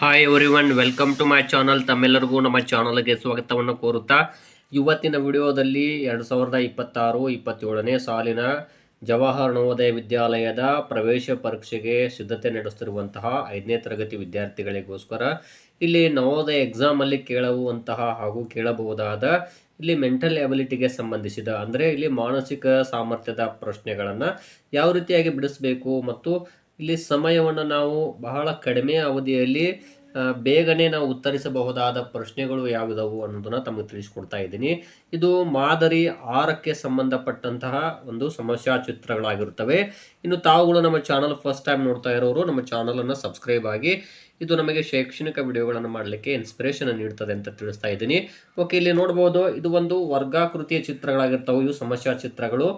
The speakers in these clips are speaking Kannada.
Hi everyone welcome to my channel ತಮ್ಮೆಲ್ಲರಿಗೂ ನಮ್ಮ ಚಾನಲ್ಗೆ ಸ್ವಾಗತವನ್ನು ಕೋರುತ್ತಾ, ಇವತ್ತಿನ ವಿಡಿಯೋದಲ್ಲಿ ಎರಡು ಸಾವಿರದ ಇಪ್ಪತ್ತಾರು, ಇಪ್ಪತ್ತೇಳನೇ ಸಾಲಿನ ಜವಾಹರ್ ನವೋದಯ ವಿದ್ಯಾಲಯದ ಪ್ರವೇಶ ಪರೀಕ್ಷೆಗೆ ಸಿದ್ಧತೆ ನಡೆಸ್ತಿರುವಂತಹ ಐದನೇ ತರಗತಿ ವಿದ್ಯಾರ್ಥಿಗಳಿಗೋಸ್ಕರ ಇಲ್ಲಿ ನವೋದಯ ಎಕ್ಸಾಮಲ್ಲಿ ಕೇಳುವಂತಹ ಹಾಗೂ ಕೇಳಬಹುದಾದ ಇಲ್ಲಿ ಮೆಂಟಲ್ ಎಬಿಲಿಟಿಗೆ ಸಂಬಂಧಿಸಿದ, ಅಂದರೆ ಇಲ್ಲಿ ಮಾನಸಿಕ ಸಾಮರ್ಥ್ಯದ ಪ್ರಶ್ನೆಗಳನ್ನು ಯಾವ ರೀತಿಯಾಗಿ ಬಿಡಿಸಬೇಕು ಮತ್ತು ಇಲ್ಲಿ ಸಮಯವನ್ನು ನಾವು ಬಹಳ ಕಡಿಮೆ ಅವಧಿಯಲ್ಲಿ ಬೇಗನೆ ನಾವು ಉತ್ತರಿಸಬಹುದಾದ ಪ್ರಶ್ನೆಗಳು ಯಾವುದವು ಅನ್ನೋದನ್ನ ತಮಗೆ ತಿಳಿಸ್ಕೊಡ್ತಾ ಇದ್ದೀನಿ. ಇದು ಮಾದರಿ ಆರಕ್ಕೆ ಸಂಬಂಧಪಟ್ಟಂತಹ ಒಂದು ಸಮಸ್ಯಾ ಚಿತ್ರಗಳಾಗಿರುತ್ತವೆ ಇನ್ನು ತಾವುಗಳು ನಮ್ಮ ಚಾನಲ್ ಫಸ್ಟ್ ಟೈಮ್ ನೋಡ್ತಾ ಇರೋರು, ನಮ್ಮ ಚಾನಲನ್ನು ಸಬ್ಸ್ಕ್ರೈಬ್ ಆಗಿ ಇದು ನಮಗೆ ಶೈಕ್ಷಣಿಕ ವಿಡಿಯೋಗಳನ್ನು ಮಾಡಲಿಕ್ಕೆ ಇನ್ಸ್ಪಿರೇಷನ್ ನೀಡ್ತದೆ ಅಂತ ತಿಳಿಸ್ತಾ ಇದ್ದೀನಿ. ಓಕೆ ಇಲ್ಲಿ ನೋಡ್ಬೋದು, ಇದು ಒಂದು ವರ್ಗಾಕೃತಿಯ ಚಿತ್ರಗಳಾಗಿರ್ತವೆ, ಇವು ಸಮಸ್ಯಾ ಚಿತ್ರಗಳು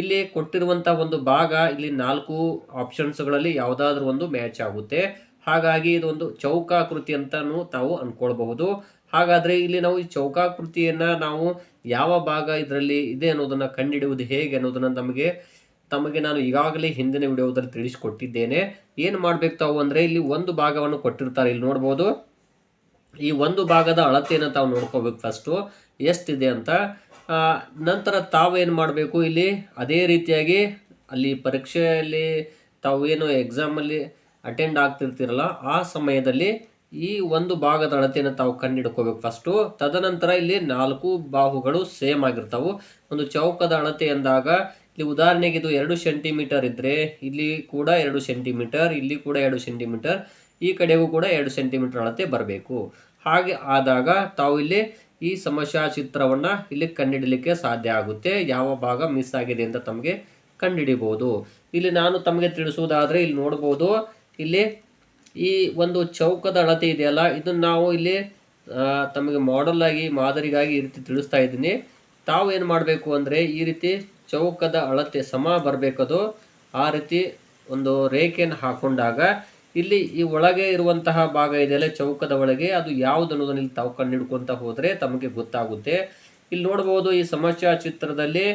ಇಲ್ಲಿ ಕೊಟ್ಟಿರುವಂಥ ಒಂದು ಭಾಗ, ಇಲ್ಲಿ ನಾಲ್ಕು ಆಪ್ಷನ್ಸ್ಗಳಲ್ಲಿ ಯಾವುದಾದ್ರೂ ಒಂದು ಮ್ಯಾಚ್ ಆಗುತ್ತೆ. ಹಾಗಾಗಿ ಇದೊಂದು ಚೌಕಾಕೃತಿ ಅಂತಾನು ತಾವು ಅನ್ಕೊಳ್ಬಹುದು. ಹಾಗಾದ್ರೆ ಇಲ್ಲಿ ನಾವು ಈ ಚೌಕಾಕೃತಿಯನ್ನ ನಾವು ಯಾವ ಭಾಗ ಇದರಲ್ಲಿ ಇದೆ ಅನ್ನೋದನ್ನ ಕಂಡುಹಿಡಿಯುವುದು ಹೇಗೆ ಅನ್ನೋದನ್ನ ನಮಗೆ, ತಮಗೆ ನಾನು ಈಗಾಗಲೇ ಹಿಂದಿನ ವಿಡಿಯೋದಲ್ಲಿ ತಿಳಿಸಿಕೊಟ್ಟಿದ್ದೇನೆ. ಏನು ಮಾಡ್ಬೇಕು ತಾವು ಅಂದ್ರೆ ಇಲ್ಲಿ ಒಂದು ಭಾಗವನ್ನು ಕೊಟ್ಟಿರ್ತಾರೆ, ಇಲ್ಲಿ ನೋಡ್ಬೋದು. ಈ ಒಂದು ಭಾಗದ ಅಳತೆಯನ್ನು ತಾವು ನೋಡ್ಕೋಬೇಕು ಫಸ್ಟು ಎಷ್ಟಿದೆ ಅಂತ? ನಂತರ ತಾವು ಏನು ಮಾಡಬೇಕು ಇಲ್ಲಿ? ಅದೇ ರೀತಿಯಾಗಿ ಅಲ್ಲಿ ಪರೀಕ್ಷೆಯಲ್ಲಿ ತಾವು ಏನು ಎಕ್ಸಾಮಲ್ಲಿ ಅಟೆಂಡ್ ಆಗ್ತಿರ್ತಿರಲ್ಲ, ಆ ಸಮಯದಲ್ಲಿ ಈ ಒಂದು ಭಾಗದ ಅಳತೆಯನ್ನು ತಾವು ಕಂಡುಹಿಡ್ಕೋಬೇಕು ಫಸ್ಟು ತದನಂತರ ಇಲ್ಲಿ ನಾಲ್ಕು ಬಾಹುಗಳು ಸೇಮ್ ಆಗಿರ್ತಾವೆ. ಒಂದು ಚೌಕದ ಅಳತೆ ಎಂದಾಗ, ಇಲ್ಲಿ ಉದಾಹರಣೆಗೆ ಇದು ಎರಡು ಸೆಂಟಿಮೀಟರ್ ಇದ್ದರೆ ಇಲ್ಲಿ ಕೂಡ ಎರಡು ಸೆಂಟಿಮೀಟರ್ ಇಲ್ಲಿ ಕೂಡ ಎರಡು ಸೆಂಟಿಮೀಟರ್ ಈ ಕಡೆಗೂ ಕೂಡ ಎರಡು ಸೆಂಟಿಮೀಟರ್ ಅಳತೆ ಬರಬೇಕು. ಹಾಗೆ ಆದಾಗ ತಾವು ಇಲ್ಲಿ ಈ ಸಮಸ್ಯಾ ಚಿತ್ರವನ್ನು ಇಲ್ಲಿ ಕಂಡುಹಿಡಲಿಕ್ಕೆ ಸಾಧ್ಯ ಆಗುತ್ತೆ. ಯಾವ ಭಾಗ ಮಿಸ್ ಆಗಿದೆ ಅಂತ ತಮಗೆ ಕಂಡುಹಿಡಿಬಹುದು ಇಲ್ಲಿ ನಾನು ತಮಗೆ ತಿಳಿಸುವುದಾದರೆ ಇಲ್ಲಿ ನೋಡ್ಬೋದು ಇಲ್ಲಿ ಈ ಒಂದು ಚೌಕದ ಅಳತೆ ಇದೆಯಲ್ಲ, ಇದನ್ನು ನಾವು ಇಲ್ಲಿ ತಮಗೆ ಮಾಡೆಲ್ ಆಗಿ, ಮಾದರಿಗಾಗಿ ಈ ರೀತಿ ತಿಳಿಸ್ತಾ ಇದ್ದೀನಿ. ತಾವು ಏನು ಮಾಡಬೇಕು ಅಂದರೆ ಈ ರೀತಿ ಚೌಕದ ಅಳತೆ ಸಮ ಬರಬೇಕದು, ಆ ರೀತಿ ಒಂದು ರೇಖೆಯನ್ನು ಹಾಕೊಂಡಾಗ ಇಲ್ಲಿ ಈ ಒಳಗೆ ಇರುವಂತಹ ಭಾಗ ಇದೆಯಲ್ಲ, ಚೌಕದ ಒಳಗೆ, ಅದು ಯಾವುದು ಅನ್ನೋದನ್ನ ಇಲ್ಲಿ ತಾವು ಕಂಡುಹಿಡ್ಕೊಂತ ಹೋದರೆ ತಮಗೆ ಗೊತ್ತಾಗುತ್ತೆ. ಇಲ್ಲಿ ನೋಡ್ಬೋದು, ಈ ಸಮಸ್ಯಾ ಚಿತ್ರದಲ್ಲಿ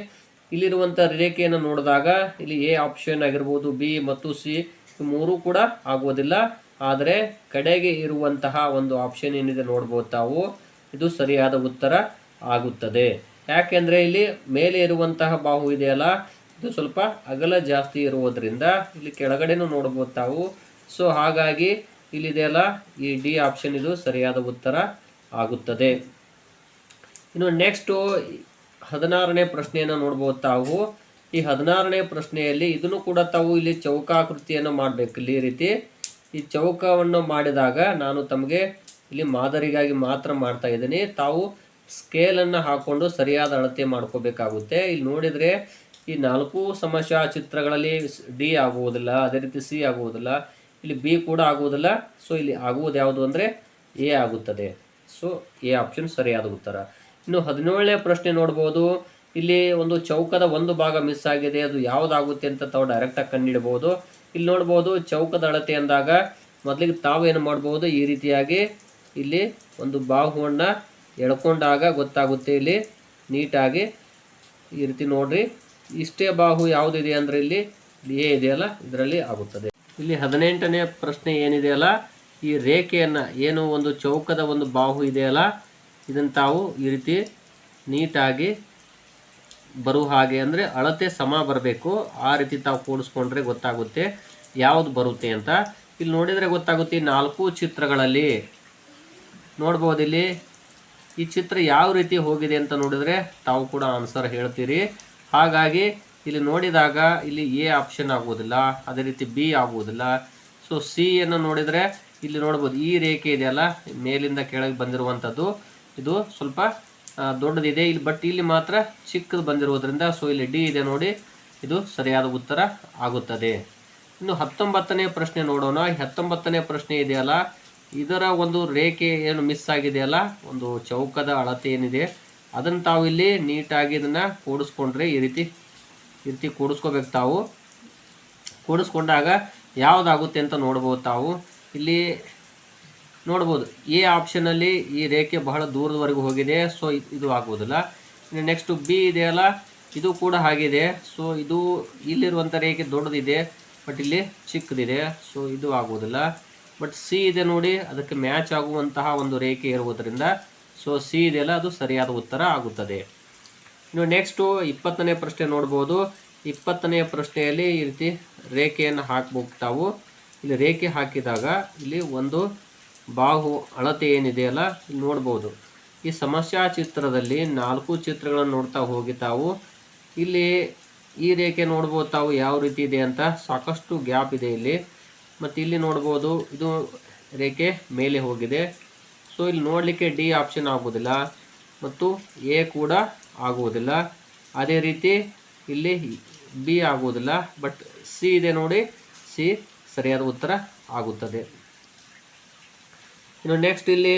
ಇಲ್ಲಿರುವಂಥ ರೇಖೆಯನ್ನು ನೋಡಿದಾಗ ಇಲ್ಲಿ ಎ ಆಪ್ಷನ್ ಆಗಿರ್ಬೋದು, ಬಿ ಮತ್ತು ಸಿ ಮೂರು ಕೂಡ ಆಗುವುದಿಲ್ಲ. ಆದರೆ ಕಡೆಗೆ ಇರುವಂತಹ ಒಂದು ಆಪ್ಷನ್ ಏನಿದೆ ನೋಡ್ಬೋದು ತಾವು. ಇದು ಸರಿಯಾದ ಉತ್ತರ ಆಗುತ್ತದೆ. ಯಾಕೆಂದರೆ ಇಲ್ಲಿ ಮೇಲೆ ಇರುವಂತಹ ಬಾಹು ಇದೆಯಲ್ಲ, ಇದು ಸ್ವಲ್ಪ ಅಗಲ ಜಾಸ್ತಿ ಇರುವುದರಿಂದ ಇಲ್ಲಿ ಕೆಳಗಡೆನೂ ನೋಡ್ಬೋದು ತಾವು. ಸೊ ಹಾಗಾಗಿ ಇಲ್ಲಿದೆಯಲ್ಲ ಈ ಡಿ ಆಪ್ಷನ್ ಇದು ಸರಿಯಾದ ಉತ್ತರ ಆಗುತ್ತದೆ. ಇನ್ನು ನೆಕ್ಸ್ಟು ಹದಿನಾರನೇ ಪ್ರಶ್ನೆಯನ್ನು ನೋಡ್ಬೋದು ತಾವು. ಈ ಹದಿನಾರನೇ ಪ್ರಶ್ನೆಯಲ್ಲಿ ಇದನ್ನು ಕೂಡ ತಾವು ಇಲ್ಲಿ ಚೌಕಾಕೃತಿಯನ್ನು ಮಾಡಬೇಕು. ಇಲ್ಲಿ ರೀತಿ ಈ ಚೌಕವನ್ನು ಮಾಡಿದಾಗ ನಾನು ತಮಗೆ ಇಲ್ಲಿ ಮಾದರಿಗಾಗಿ ಮಾತ್ರ ಮಾಡ್ತಾ ಇದ್ದೀನಿ. ತಾವು ಸ್ಕೇಲನ್ನು ಹಾಕ್ಕೊಂಡು ಸರಿಯಾದ ಅಳತೆ ಮಾಡ್ಕೋಬೇಕಾಗುತ್ತೆ. ಇಲ್ಲಿ ನೋಡಿದರೆ ಈ ನಾಲ್ಕು ಸಮಸ್ಯಾ ಚಿತ್ರಗಳಲ್ಲಿ ಡಿ ಆಗುವುದಿಲ್ಲ, ಅದೇ ರೀತಿ ಸಿ ಆಗುವುದಿಲ್ಲ, ಇಲ್ಲಿ ಬಿ ಕೂಡ ಆಗುವುದಿಲ್ಲ. ಸೊ ಇಲ್ಲಿ ಆಗುವುದು ಯಾವುದು ಅಂದರೆ ಎ ಆಗುತ್ತದೆ. ಸೊ ಎ ಆಪ್ಷನ್ ಸರಿಯಾದ ಉತ್ತರ. ಇನ್ನು ಹದಿನೇಳನೇ ಪ್ರಶ್ನೆ ನೋಡ್ಬೋದು. ಇಲ್ಲಿ ಒಂದು ಚೌಕದ ಒಂದು ಭಾಗ ಮಿಸ್ ಆಗಿದೆ. ಅದು ಯಾವುದಾಗುತ್ತೆ ಅಂತ ತಾವು ಡೈರೆಕ್ಟಾಗಿ ಕಂಡುಹಿಡಬಹುದು. ಇಲ್ಲಿ ನೋಡ್ಬೋದು ಚೌಕದ ಅಳತೆ ಅಂದಾಗ ಮೊದಲಿಗೆ ತಾವೇನು ಏನು ಮಾಡ್ಬೋದು, ಈ ರೀತಿಯಾಗಿ ಇಲ್ಲಿ ಒಂದು ಬಾಹುವನ್ನು ಎಳ್ಕೊಂಡಾಗ ಗೊತ್ತಾಗುತ್ತೆ ಇಲ್ಲಿ. ನೀಟಾಗಿ ಈ ರೀತಿ ನೋಡ್ರಿ. ಇಷ್ಟೇ ಬಾಹು ಯಾವುದಿದೆ ಅಂದರೆ ಇಲ್ಲಿ? ಎ ಇದೆಯಲ್ಲ ಇದರಲ್ಲಿ ಆಗುತ್ತದೆ. ಇಲ್ಲಿ ಹದಿನೆಂಟನೇ ಪ್ರಶ್ನೆ ಏನಿದೆಯಲ್ಲ ಈ ರೇಖೆಯನ್ನು ಏನು ಒಂದು ಚೌಕದ ಒಂದು ಬಾಹು ಇದೆಯಲ್ಲ ಇದನ್ನು ತಾವು ಈ ರೀತಿ ನೀಟಾಗಿ ಬರುವ ಹಾಗೆ ಅಂದರೆ ಅಳತೆ ಸಮ ಬರಬೇಕು. ಆ ರೀತಿ ತಾವು ಕೂಡಿಸ್ಕೊಂಡ್ರೆ ಗೊತ್ತಾಗುತ್ತೆ ಯಾವುದು ಬರುತ್ತೆ ಅಂತ. ಇಲ್ಲಿ ನೋಡಿದರೆ ಗೊತ್ತಾಗುತ್ತೆ ನಾಲ್ಕು ಚಿತ್ರಗಳಲ್ಲಿ. ನೋಡ್ಬೋದು ಇಲ್ಲಿ. ಈ ಚಿತ್ರ ಯಾವ ರೀತಿ ಹೋಗಿದೆ ಅಂತ ನೋಡಿದರೆ ತಾವು ಕೂಡ ಆನ್ಸರ್ ಹೇಳ್ತೀರಿ. ಹಾಗಾಗಿ ಇಲ್ಲಿ ನೋಡಿದಾಗ ಇಲ್ಲಿ ಎ ಆಪ್ಷನ್ ಆಗುವುದಿಲ್ಲ, ಅದೇ ರೀತಿ ಬಿ ಆಗುವುದಿಲ್ಲ. ಸೊ ಸಿ ಅನ್ನು ನೋಡಿದರೆ ಇಲ್ಲಿ ನೋಡ್ಬೋದು ಈ ರೇಖೆ ಇದೆಯಲ್ಲ, ಮೇಲಿಂದ ಕೆಳಗೆ ಬಂದಿರುವಂಥದ್ದು. ಇದು ಸ್ವಲ್ಪ ದೊಡ್ಡದಿದೆ. ಇಲ್ಲಿ ಬಟ್ ಇಲ್ಲಿ ಮಾತ್ರ ಚಿಕ್ಕದು ಬಂದಿರುವುದರಿಂದ ಸೊ ಇಲ್ಲಿ ಡಿ ಇದೆ ನೋಡಿ. ಇದು ಸರಿಯಾದ ಉತ್ತರ ಆಗುತ್ತದೆ. ಇನ್ನು ಹತ್ತೊಂಬತ್ತನೇ ಪ್ರಶ್ನೆ ನೋಡೋಣ. ಹತ್ತೊಂಬತ್ತನೇ ಪ್ರಶ್ನೆ ಇದೆಯಲ್ಲ? ಇದರ ಒಂದು ರೇಖೆ ಏನು ಮಿಸ್ ಆಗಿದೆಯಲ್ಲ? ಒಂದು ಚೌಕದ ಅಳತೆ ಏನಿದೆ? ಅದನ್ನು ತಾವು ಇಲ್ಲಿ ನೀಟಾಗಿ ಇದನ್ನು ಕೂಡಿಸ್ಕೊಂಡ್ರೆ ಈ ರೀತಿ ಈ ರೀತಿ ಕೂಡಿಸ್ಕೋಬೇಕು ತಾವು. ಕೂಡಿಸ್ಕೊಂಡಾಗ ಯಾವುದಾಗುತ್ತೆ ಅಂತ ನೋಡ್ಬೋದು ತಾವು. ಇಲ್ಲಿ ನೋಡ್ಬೋದು ಎ ಆಪ್ಷನಲ್ಲಿ ಈ ರೇಖೆ ಬಹಳ ದೂರದವರೆಗೂ ಹೋಗಿದೆ ಸೊ ಇದು ಆಗುವುದಿಲ್ಲ. ಇನ್ನು ನೆಕ್ಸ್ಟ್ ಬಿ ಇದೆಯಲ್ಲ ಇದು ಕೂಡ ಆಗಿದೆ ಸೊ ಇದು ಇಲ್ಲಿರುವಂಥ ರೇಖೆ ದೊಡ್ಡದಿದೆ ಬಟ್ ಇಲ್ಲಿ ಚಿಕ್ಕದಿದೆ ಸೊ ಇದು ಆಗುವುದಿಲ್ಲ. ಬಟ್ ಸಿ ಇದೆ ನೋಡಿ, ಅದಕ್ಕೆ ಮ್ಯಾಚ್ ಆಗುವಂತಹ ಒಂದು ರೇಖೆ ಇರುವುದರಿಂದ ಸೊ ಸಿ ಇದೆಯಲ್ಲ ಅದು ಸರಿಯಾದ ಉತ್ತರ ಆಗುತ್ತದೆ. ಇನ್ನು ನೆಕ್ಸ್ಟು ಇಪ್ಪತ್ತನೇ ಪ್ರಶ್ನೆ ನೋಡ್ಬೋದು. ಇಪ್ಪತ್ತನೇ ಪ್ರಶ್ನೆಯಲ್ಲಿ ಈ ರೀತಿ ರೇಖೆಯನ್ನು ಹಾಕ್ಬೇಕು ತಾವು ಇಲ್ಲಿ ರೇಖೆ ಹಾಕಿದಾಗ ಇಲ್ಲಿ ಒಂದು ಬಾಹು ಅಳತೆ ಏನಿದೆಯಲ್ಲ ನೋಡ್ಬೋದು. ಈ ಸಮಸ್ಯಾ ಚಿತ್ರದಲ್ಲಿ ನಾಲ್ಕು ಚಿತ್ರಗಳನ್ನು ನೋಡ್ತಾ ಹೋಗಿ ತಾವು. ಇಲ್ಲಿ ಈ ರೇಖೆ ನೋಡ್ಬೋದು ತಾವು ಯಾವ ರೀತಿ ಇದೆ ಅಂತ ಸಾಕಷ್ಟು ಗ್ಯಾಪ್ ಇದೆ ಇಲ್ಲಿ. ಮತ್ತು ಇಲ್ಲಿ ನೋಡ್ಬೋದು, ಇದು ರೇಖೆ ಮೇಲೆ ಹೋಗಿದೆ. ಸೊ, ಇಲ್ಲಿ ನೋಡಲಿಕ್ಕೆ ಡಿ ಆಪ್ಷನ್ ಆಗೋದಿಲ್ಲ ಮತ್ತು ಎ ಕೂಡ ಆಗುವುದಿಲ್ಲ. ಅದೇ ರೀತಿ ಇಲ್ಲಿ ಬಿ ಆಗುವುದಿಲ್ಲ, ಬಟ್ ಸಿ ಇದೆ ನೋಡಿ. ಸಿ ಸರಿಯಾದ ಉತ್ತರ ಆಗುತ್ತದೆ. ಇನ್ನು ನೆಕ್ಸ್ಟ್ ಇಲ್ಲಿ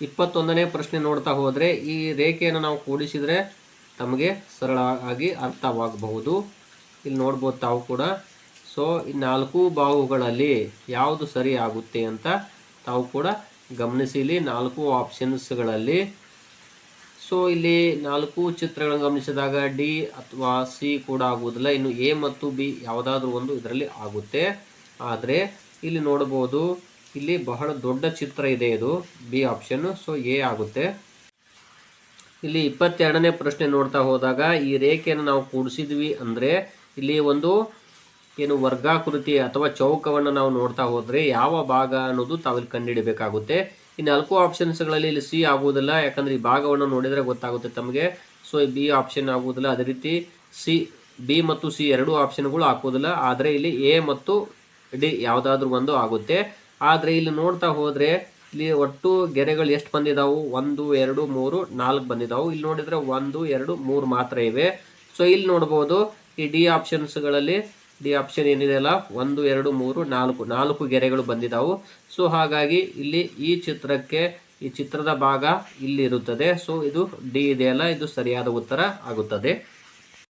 ಇಪ್ಪತ್ತೊಂದನೇ ಪ್ರಶ್ನೆ ನೋಡ್ತಾ ಹೋದರೆ, ಈ ರೇಖೆಯನ್ನು ನಾವು ಕೂಡಿಸಿದರೆ ತಮಗೆ ಸರಳವಾಗಿ ಅರ್ಥವಾಗಬಹುದು. ಇಲ್ಲಿ ನೋಡ್ಬೋದು ತಾವು ಕೂಡ. ಸೊ ಈ ನಾಲ್ಕು ಬಾಹುಗಳಲ್ಲಿ ಯಾವುದು ಸರಿ ಆಗುತ್ತೆ ಅಂತ ತಾವು ಕೂಡ ಗಮನಿಸಿ. ಇಲ್ಲಿ ನಾಲ್ಕು ಆಪ್ಷನ್ಸ್ಗಳಲ್ಲಿ ಸೊ ಇಲ್ಲಿ ನಾಲ್ಕು ಚಿತ್ರಗಳನ್ನು ಗಮನಿಸಿದಾಗ ಡಿ ಅಥವಾ ಸಿ ಕೂಡ ಆಗುವುದಿಲ್ಲ. ಇನ್ನು ಎ ಮತ್ತು ಬಿ ಯಾವುದಾದ್ರೂ ಒಂದು ಇದರಲ್ಲಿ ಆಗುತ್ತೆ. ಆದರೆ, ಇಲ್ಲಿ ನೋಡಬಹುದು ಇಲ್ಲಿ ಬಹಳ ದೊಡ್ಡ ಚಿತ್ರ ಇದೆ ಇದು, ಬಿ ಆಪ್ಷನ್, ಸೊ ಎ ಆಗುತ್ತೆ. ಇಲ್ಲಿ ಇಪ್ಪತ್ತೆರಡನೇ ಪ್ರಶ್ನೆ ನೋಡ್ತಾ ಹೋದಾಗ, ಈ ರೇಖೆಯನ್ನು ನಾವು ಕೂಡಿಸಿದ್ವಿ ಅಂದರೆ ಇಲ್ಲಿ ಒಂದು ಏನು ವರ್ಗಾಕೃತಿ ಅಥವಾ ಚೌಕವನ್ನು ನಾವು ನೋಡ್ತಾ ಹೋದರೆ ಯಾವ ಭಾಗ ಅನ್ನೋದು ತಾವಿಲ್ಲಿ ಕಂಡುಹಿಡಬೇಕಾಗುತ್ತೆ. ಈ ನಾಲ್ಕು ಆಪ್ಷನ್ಸ್ಗಳಲ್ಲಿ ಇಲ್ಲಿ ಸಿ ಆಗುವುದಿಲ್ಲ, ಯಾಕಂದರೆ ಈ ಭಾಗವನ್ನು ನೋಡಿದರೆ ಗೊತ್ತಾಗುತ್ತೆ ತಮಗೆ. ಸೊ ಬಿ ಆಪ್ಷನ್ ಆಗುವುದಿಲ್ಲ. ಅದೇ ರೀತಿ ಸಿ, ಬಿ ಮತ್ತು ಸಿ ಎರಡೂ ಆಪ್ಷನ್ಗಳು ಹಾಕುವುದಿಲ್ಲ. ಆದರೆ ಇಲ್ಲಿ ಎ ಮತ್ತು ಡಿ ಯಾವುದಾದ್ರೂ ಒಂದು ಆಗುತ್ತೆ. ಆದರೆ ಇಲ್ಲಿ ನೋಡ್ತಾ ಹೋದರೆ ಇಲ್ಲಿ ಒಟ್ಟು ಗೆರೆಗಳು ಎಷ್ಟು ಬಂದಿದಾವು? ಒಂದು, ಎರಡು, ಮೂರು, ನಾಲ್ಕು ಬಂದಿದಾವು. ಇಲ್ಲಿ ನೋಡಿದರೆ ಒಂದು, ಎರಡು, ಮೂರು ಮಾತ್ರ ಇವೆ. ಸೊ ಇಲ್ಲಿ ನೋಡ್ಬೋದು ಈ ಡಿ ಆಪ್ಷನ್ಸ್ಗಳಲ್ಲಿ ಡಿ ಆಪ್ಷನ್ ಏನಿದೆ ಅಲ್ಲ? ಒಂದು, ಎರಡು, ಮೂರು, ನಾಲ್ಕು ನಾಲ್ಕು ಗೆರೆಗಳು ಬಂದಿದಾವು. ಸೊ ಹಾಗಾಗಿ ಇಲ್ಲಿ ಈ ಚಿತ್ರಕ್ಕೆ, ಈ ಚಿತ್ರದ ಭಾಗ ಇಲ್ಲಿ ಇರುತ್ತದೆ ಸೊ ಇದು ಡಿ ಇದೆಯಲ್ಲ ಇದು ಸರಿಯಾದ ಉತ್ತರ ಆಗುತ್ತದೆ.